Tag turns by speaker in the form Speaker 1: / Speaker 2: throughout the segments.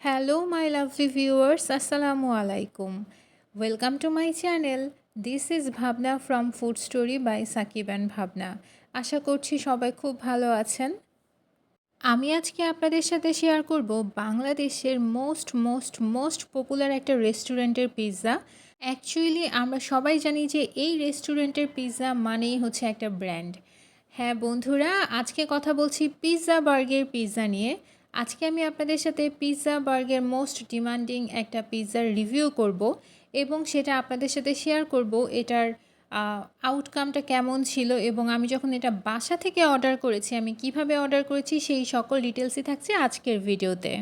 Speaker 1: Hello, my lovely viewers. Assalamu alaikum. Welcome to my channel. This is Bhavna from Food Story by Sakib and ভাবনা আশা করছি সবাই খুব ভালো আছেন আমি আজকে আপনাদের সাথে শেয়ার করব বাংলাদেশের মোস্ট মোস্ট মোস্ট পপুলার একটা রেস্টুরেন্টের পিৎজা অ্যাকচুয়ালি আমরা সবাই জানি যে এই রেস্টুরেন্টের পিৎজা মানেই হচ্ছে একটা ব্র্যান্ড হ্যাঁ বন্ধুরা আজকে কথা বলছি পিৎজা বার্গের পিৎজা নিয়ে আজকে আমি আপনাদের সাথে পিৎজা বার্গের মোস্ট ডিমান্ডিং একটা পিৎজার রিভিউ করব এবং সেটা আপনাদের সাথে শেয়ার করব এটার আউটকামটা কেমন ছিল এবং আমি যখন এটা বাসা থেকে অর্ডার করেছি, আমি কীভাবে অর্ডার করেছি সেই সকল ডিটেলসই থাকছে আজকের ভিডিওতে।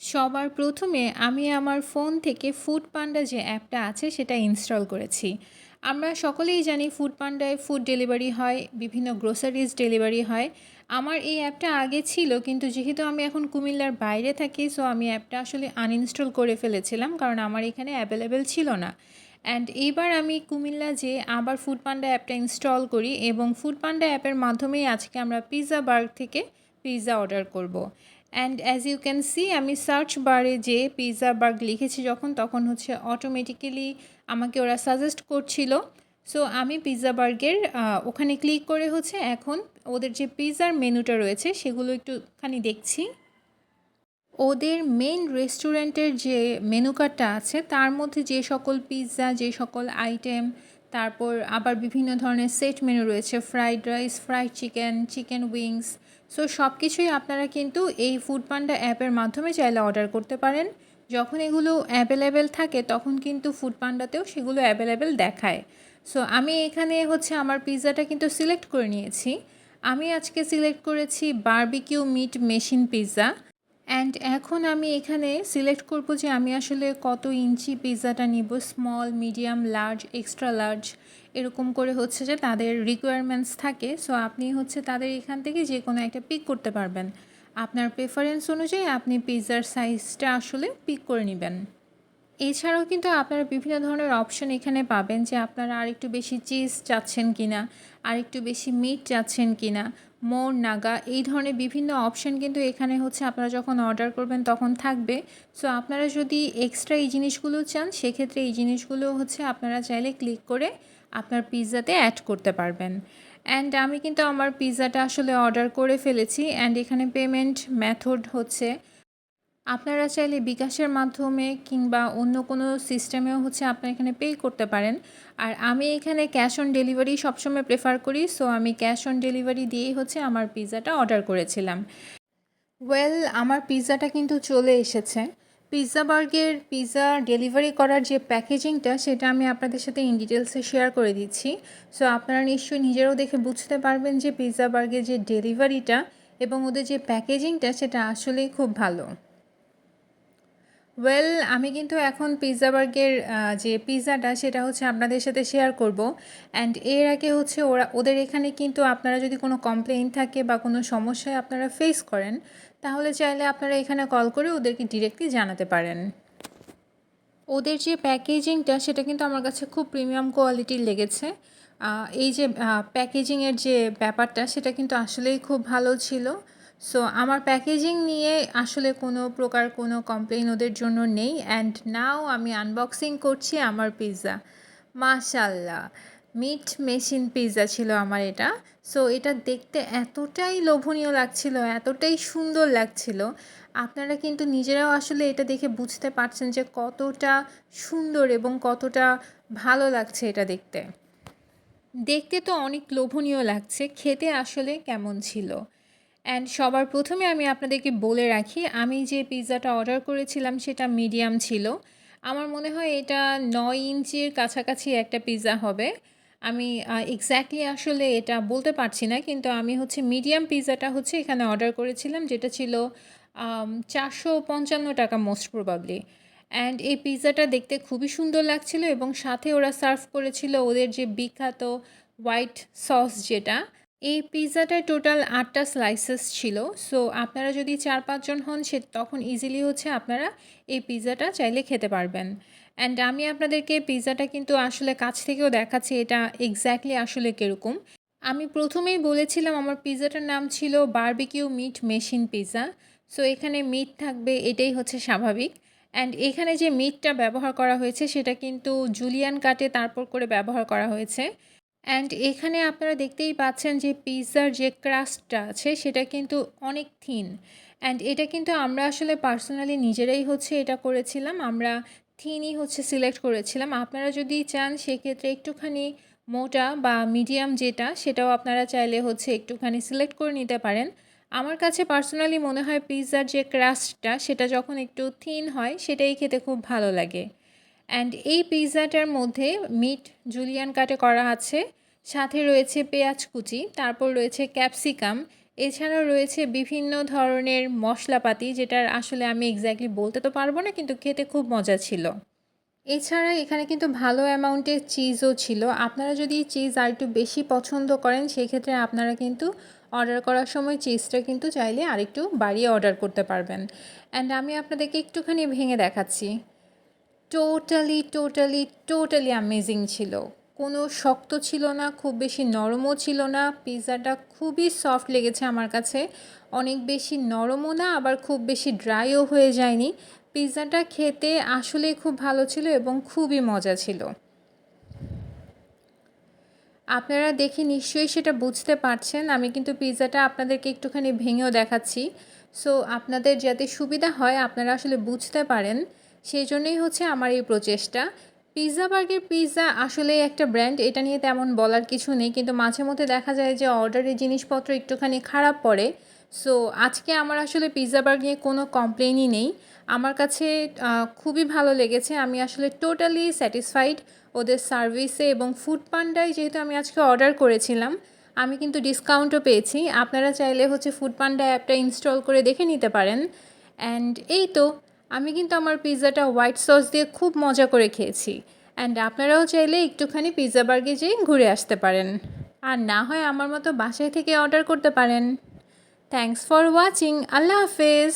Speaker 1: সবার প্রথমে আমি আমার ফোন থেকে ফুড পান্ডা যে অ্যাপটা আছে সেটা ইনস্টল করেছি। আমরা সকলেই জানি ফুড পান্ডায় ফুড ডেলিভারি হয়, বিভিন্ন গ্রোসারিজ ডেলিভারি হয় আমার এই অ্যাপটা আগে ছিল, কিন্তু যেহেতু আমি এখন কুমিল্লার বাইরে থাকি সো আমি অ্যাপটা আসলে আনইনস্টল করে ফেলেছিলাম, কারণ আমার এখানে অ্যাভেলেবেল ছিল না অ্যান্ড এইবার আমি কুমিল্লা যে আবার ফুড পান্ডা অ্যাপটা ইনস্টল করি এবং ফুড পান্ডা অ্যাপের মাধ্যমেই আজকে আমরা পিৎজা বার্গ থেকে পিৎজা অর্ডার করব। And as you can see আমি সার্চ বারে যে পিৎজা বার্গ লিখেছি যখন, তখন হচ্ছে অটোমেটিক্যালি আমাকে ওরা সাজেস্ট করছিল। সো আমি পিৎজা বার্গের ওখানে ক্লিক করে হচ্ছে এখন ওদের যে পিৎজার মেনুটা রয়েছে সেগুলো একটুখানি দেখছি। ওদের মেন রেস্টুরেন্টের যে মেনু কার্ডটা আছে, তার মধ্যে যে সকল পিৎজা যে সকল আইটেম তারপর আবার বিভিন্ন ধরনের সেট মেনু রয়েছে fried rice fried chicken chicken wings so সব কিছুই আপনারা কিন্তু এই ফুড পান্ডা অ্যাপের মাধ্যমে চাইলে অর্ডার করতে পারেন। যখন এগুলো অ্যাভেলেবেল থাকে, তখন কিন্তু ফুড পান্ডাতেও সেগুলো অ্যাভেলেবেল দেখায়। সো আমি এখানে হচ্ছে আমার পিৎজাটা কিন্তু সিলেক্ট করে নিয়েছি। আমি আজকে সিলেক্ট করেছি barbecue meat machine pizza and এখন আমি এখানে সিলেক্ট করব যে আমি আসলে কত ইঞ্চি পিৎজাটা নিব small medium large extra large এরকম করে হচ্ছে যে তাদের রিকোয়ারমেন্টস থাকে। সো আপনি হচ্ছে তাদের এখান থেকে যে কোনো একটা পিক করতে পারবেন। আপনার প্রেফারেন্স অনুযায়ী আপনি পিৎজার সাইজটা আসলে পিক করে নেবেন। এছাড়াও কিন্তু আপনারা বিভিন্ন ধরনের অপশন এখানে পাবেন যে আপনারা আরেকটু বেশি চিজ চাচ্ছেন কিনা, আরেকটু বেশি মিট চাচ্ছেন কিনা, মোর, নাগা, এই ধরনের বিভিন্ন অপশন কিন্তু এখানে হচ্ছে আপনারা যখন অর্ডার করবেন তখন থাকবে। সো আপনারা যদি এক্সট্রা এই জিনিসগুলো চান, সেক্ষেত্রে এই জিনিসগুলো হচ্ছে আপনারা চাইলে ক্লিক করে আপনার পিৎজাতে অ্যাড করতে পারবেন। অ্যান্ড আমি কিন্তু আমার পিৎজাটা আসলে অর্ডার করে ফেলেছি অ্যান্ড এখানে পেমেন্ট মেথড হচ্ছে। আপনারা চাইলে বিকাশের মাধ্যমে কিংবা অন্য কোনো সিস্টেমেও হচ্ছে আপনারা এখানে পে করতে পারেন। আর আমি এখানে ক্যাশ অন ডেলিভারি সবসময় প্রেফার করি সো আমি ক্যাশ অন ডেলিভারি দিয়েই হচ্ছে আমার পিৎজাটা অর্ডার করেছিলাম। ওয়েল আমার পিৎজাটা কিন্তু চলে এসেছে। পিৎজা বার্গের, পিৎজা ডেলিভারি করার যে প্যাকেজিংটা, সেটা আমি আপনাদের সাথে ইন ডিটেলসে শেয়ার করে দিচ্ছি। সো আপনারা নিশ্চয়ই নিজেরাও দেখে বুঝতে পারবেন যে পিৎজা বার্গের যে ডেলিভারিটা এবং ওদের যে প্যাকেজিংটা, সেটা আসলেই খুব ভালো। ওয়েল আমি কিন্তু এখন পিৎজা বার্গের যে পিৎজাটা, সেটা হচ্ছে আপনাদের সাথে শেয়ার করব। অ্যান্ড এর আগে হচ্ছে ওরা, ওদের এখানে কিন্তু আপনারা যদি কোনো কমপ্লেইন থাকে বা কোনো সমস্যায় আপনারা ফেস করেন তাহলে চাইলে আপনারা এখানে কল করে ওদেরকে ডিরেক্টলি জানাতে পারেন। ওদের যে প্যাকেজিংটা সেটা কিন্তু আমার কাছে খুব প্রিমিয়াম কোয়ালিটির লেগেছে। এই যে প্যাকেজিংয়ের যে ব্যাপারটা, সেটা কিন্তু আসলেই খুব ভালো ছিল। সো আমার প্যাকেজিং নিয়ে আসলে কোনো প্রকার কোনো কমপ্লেন ওদের জন্য নেই। অ্যান্ড নাও আমি আনবক্সিং করছি আমার পিৎজা মাশাল্লাহ। মিট মেশিন পিৎজা ছিল আমার এটা। সো এটা দেখতে এতটাই লোভনীয় লাগছিল, এতটাই সুন্দর লাগছিল। আপনারা কিন্তু নিজেরাও আসলে এটা দেখে বুঝতে পারছেন যে কতটা সুন্দর এবং কতটা ভালো লাগছে এটা দেখতে। দেখতে তো অনেক লোভনীয় লাগছে, খেতে আসলে কেমন ছিল। অ্যান্ড সবার প্রথমে আমি আপনাদেরকে বলে রাখি, আমি যে পিৎজাটা অর্ডার করেছিলাম সেটা মিডিয়াম ছিল। আমার মনে হয় এটা নয় ইঞ্চির কাছাকাছি একটা পিৎজা হবে। আমি এক্স্যাক্টলি আসলে এটা বলতে পারছি না, কিন্তু আমি হচ্ছে মিডিয়াম পিৎজাটা হচ্ছে এখানে অর্ডার করেছিলাম, যেটা ছিল চারশো পঞ্চান্ন টাকা মোস্ট প্রবাবলি অ্যান্ড এই পিৎজাটা দেখতে খুবই সুন্দর লাগছিল এবং সাথে ওরা সার্ভ করেছিল ওদের যে বিখ্যাত হোয়াইট সস যেটা এই পিৎজাটায় টোটাল আটটা স্লাইসেস ছিল। সো আপনারা যদি চার পাঁচজন হন, সে তখন ইজিলি হচ্ছে আপনারা এই পিৎজাটা চাইলে খেতে পারবেন। অ্যান্ড আমি আপনাদেরকে পিৎজাটা কিন্তু আসলে কাছ থেকেও দেখাচ্ছি, এটা এক্স্যাক্টলি আসলে কীরকম। আমি প্রথমেই বলেছিলাম, আমার পিৎজাটার নাম ছিল barbecue meat machine pizza so এখানে মিট থাকবে, এটাই হচ্ছে স্বাভাবিক। অ্যান্ড এখানে যে মিটটা ব্যবহার করা হয়েছে, সেটা কিন্তু জুলিয়ান কাটে তারপর করে ব্যবহার করা হয়েছে। অ্যান্ড এখানে আপনারা দেখতেই পাচ্ছেন যে পিৎজার যে ক্রাস্টটা আছে, সেটা কিন্তু অনেক থিন। অ্যান্ড এটা কিন্তু আমরা আসলে পার্সোনালি নিজেরাই হচ্ছে এটা করেছিলাম, আমরা থিনই হচ্ছে সিলেক্ট করেছিলাম। আপনারা যদি চান, সেক্ষেত্রে একটুখানি মোটা বা মিডিয়াম যেটা, সেটাও আপনারা চাইলে হচ্ছে একটুখানি সিলেক্ট করে নিতে পারেন। আমার কাছে পার্সোনালি মনে হয় পিৎজার যে ক্রাস্টটা, সেটা যখন একটু থিন হয়, সেটাই খেতে খুব ভালো লাগে। অ্যান্ড এই পিৎজাটার মধ্যে মিট জুলিয়ান কাটে করা আছে। সাথে রয়েছে পেঁয়াজ কুচি, তারপর রয়েছে ক্যাপসিকাম এছাড়াও রয়েছে বিভিন্ন ধরনের মশলাপাতি, যেটার আসলে আমি এক্স্যাক্টলি বলতে তো পারব না, কিন্তু খেতে খুব মজা ছিল। এছাড়া এখানে কিন্তু ভালো অ্যামাউন্টের চিজও ছিল। আপনারা যদি চিজ আর একটু বেশি পছন্দ করেন, সেক্ষেত্রে আপনারা কিন্তু অর্ডার করার সময় চিজটা কিন্তু চাইলে আরেকটু বাড়িয়ে অর্ডার করতে পারবেন। অ্যান্ড আমি আপনাদেরকে একটুখানি ভেঙে দেখাচ্ছি। টোটালি টোটালি টোটালি অ্যামেজিং ছিল। কোনো শক্ত ছিল না, খুব বেশি নরমও ছিল না। পিৎজাটা খুবই সফট লেগেছে আমার কাছে। অনেক বেশি নরমও না, আবার খুব বেশি ড্রাইও হয়ে যায়নি। পিৎজাটা খেতে আসলেই খুব ভালো ছিল এবং খুবই মজা ছিল। আপনারা দেখে নিশ্চয়ই সেটা বুঝতে পারছেন। আমি কিন্তু পিৎজাটা আপনাদেরকে একটুখানি ভেঙেও দেখাচ্ছি। সো আপনাদের যাতে সুবিধা হয়, আপনারা আসলে বুঝতে পারেন। সেই জন্যই হচ্ছে আমার এই প্রচেষ্টা। পিৎজা বার্গের পিৎজা আসলে একটা ব্র্যান্ড এটা নিয়ে তেমন বলার কিছু নেই, কিন্তু মাঝে মধ্যে দেখা যায় যে অর্ডারের জিনিসপত্র একটুখানি খারাপ পড়ে। সো আজকে আমার আসলে পিৎজা বার্গ নিয়ে কোনো কমপ্লেনই নেই। আমার কাছে খুবই ভালো লেগেছে। আমি আসলে টোটালি স্যাটিসফাইড ওদের সার্ভিসে এবং ফুড পান্ডায় যেহেতু আমি আজকে অর্ডার করেছিলাম, আমি কিন্তু ডিসকাউন্টও পেয়েছি। আপনারা চাইলে হচ্ছে ফুড পান্ডা অ্যাপটা ইনস্টল করে দেখে নিতে পারেন। অ্যান্ড এই তো। আমি কিন্তু আমার পিৎজাটা হোয়াইট সস দিয়ে খুব মজা করে খেয়েছি। অ্যান্ড আপনারাও চাইলে একটুখানি পিৎজা বার্গে যেয়ে ঘুরে আসতে পারেন। আর না হয় আমার মতো বাসায় থেকে অর্ডার করতে পারেন। থ্যাংকস ফর ওয়াচিং আল্লাহ হাফেজ।